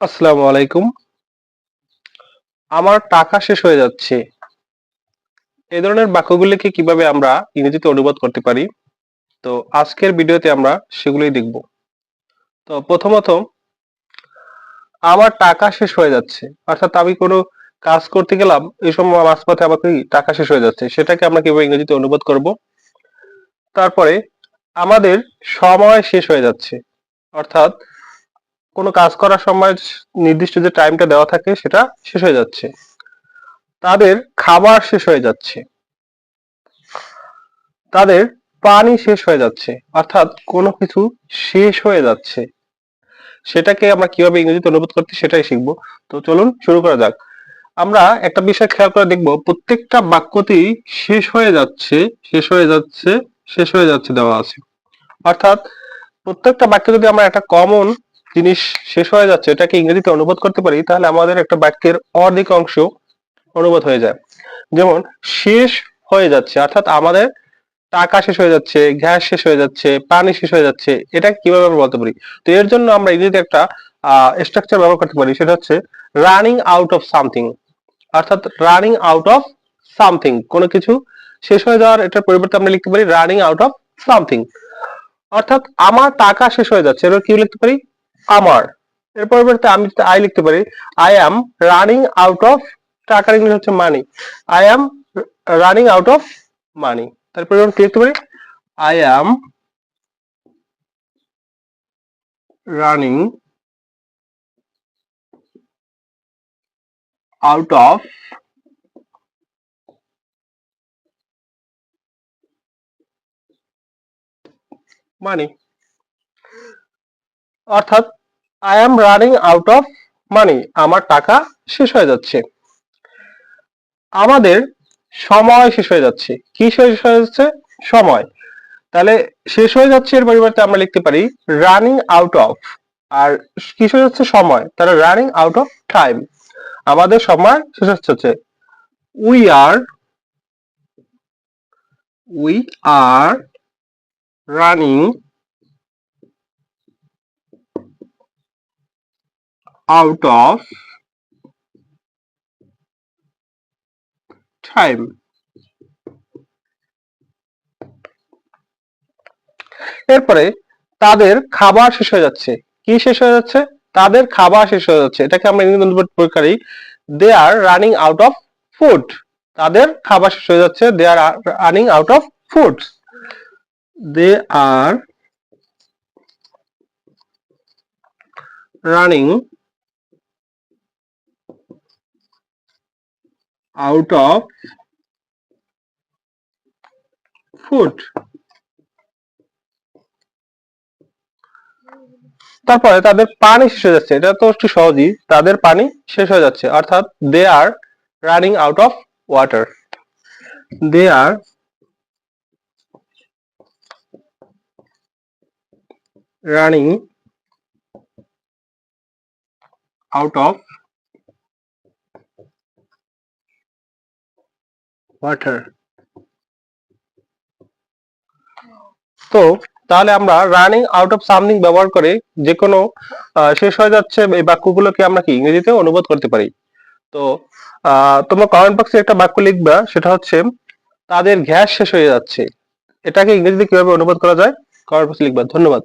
আসসালামু আলাইকুম। আমার টাকা শেষ হয়ে যাচ্ছে। এই ধরনের বাক্যগুলিকে কীভাবে আমরা ইংরেজিতে অনুবাদ করতে পারি? তো আজকের ভিডিওতে আমরা সেগুলোই দেখব। তো প্রথমত, আমার টাকা শেষ হয়ে যাচ্ছে। অর্থাৎ আমি কোনো কাজ করতে গেলাম, এই সময় মাঝপথে আমার কি টাকা শেষ হয়ে যাচ্ছে। সেটাকে আমরা কীভাবে ইংরেজিতে অনুবাদ করব? তারপরে, আমাদের সময় শেষ হয়ে যাচ্ছে। অর্থাৎ কোনো কাজ করার সময় নির্দিষ্ট যে টাইমটা দেওয়া থাকে, সেটা শেষ হয়ে যাচ্ছে। তাদের খাবার শেষ হয়ে যাচ্ছে। তাদের পানি শেষ হয়ে যাচ্ছে। অর্থাৎ কোনো কিছু শেষ হয়ে যাচ্ছে। সেটাকে আমরা কীভাবে ইংরেজিতে অনুবাদ করতে, সেটাই শিখব। তো চলুন শুরু করা যাক। আমরা একটা বিষয় খেয়াল করে দেখব। প্রত্যেকটা বাক্যতেই শেষ হয়ে যাচ্ছে, শেষ হয়ে যাচ্ছে, শেষ হয়ে যাচ্ছে দেওয়া আছে। অর্থাৎ প্রত্যেকটা বাক্যে যদি আমরা একটা কমন জিনিস শেষ হয়ে যাচ্ছে, এটাকে ইংরেজিতে অনুবাদ করতে পারি, তাহলে আমাদের একটা বাক্যের অর্ধেক অংশ অনুবাদ হয়ে যায়। যেমন, শেষ হয়ে যাচ্ছে, অর্থাৎ আমাদের টাকা শেষ হয়ে যাচ্ছে, গ্যাস শেষ হয়ে যাচ্ছে, পানি শেষ হয়ে যাচ্ছে এটা কীভাবে আমরা বলতে পারি? তো এর জন্য আমরা ইংরেজিতে একটা স্ট্রাকচার ব্যবহার করতে পারি, সেটা হচ্ছে রানিং আউট অফ সামথিং অর্থাৎ রানিং আউট অফ সামথিং কোনো কিছু শেষ হয়ে যাওয়ার এটার পরিবর্তে আমরা লিখতে পারি রানিং আউট অফ সামথিং অর্থাৎ আমার টাকা শেষ হয়ে যাচ্ছে, এবার কি লিখতে পারি? এর পরিবর্তে আমি আই লিখতে পারি। I am running out of টাকার ইংলিশ হচ্ছে money I am running out of money তারপরে কি লিখতে পারি? I am running out of money অর্থাৎ I am running out of money আমার টাকা শেষ হয়ে যাচ্ছে। আমাদের সময় শেষ হয়ে যাচ্ছে। কি শেষ হয়ে যাচ্ছে? সময়। তাহলে শেষ হয়ে যাচ্ছে এর পরিবর্তে আমরা লিখতে পারি রানিং আউট অফ আর কি শেষ হচ্ছে সময়। তাহলে রানিং আউট অফ টাইম আমাদের সময় শেষ হচ্ছে we are we are running out of time. এরপরে তাদের খাবার শেষ হয়ে যাচ্ছে। কি শেষ হয়ে যাচ্ছে? তাদের খাবার শেষ হয়ে যাচ্ছে। এটাকে আমরা ইংরেজি প্রকারই they are running out of food তাদের খাবার শেষ হয়ে যাচ্ছে। They are running out of food they are running out of food. তারপরে তাদের পানি শেষ হয়ে যাচ্ছে। এটা তো একটু সহজই। তাদের পানি শেষ হয়ে যাচ্ছে। অর্থাৎ they are running out of water they are running out of water তো তাহলে আমরা রানিং আউট অফ সামথিং ব্যবহার করে যে কোনো শেষ হয়ে যাচ্ছে এই বাক্যগুলোকে আমরা কি ইংরেজিতে অনুবাদ করতে পারি? তো তোমরা কমেন্ট বক্সে একটা বাক্য লিখবা, সেটা হচ্ছে, তাদের গ্যাস শেষ হয়ে যাচ্ছে। এটাকে ইংরেজিতে কীভাবে অনুবাদ করা যায়? কমেন্ট বক্সে লিখবা। ধন্যবাদ।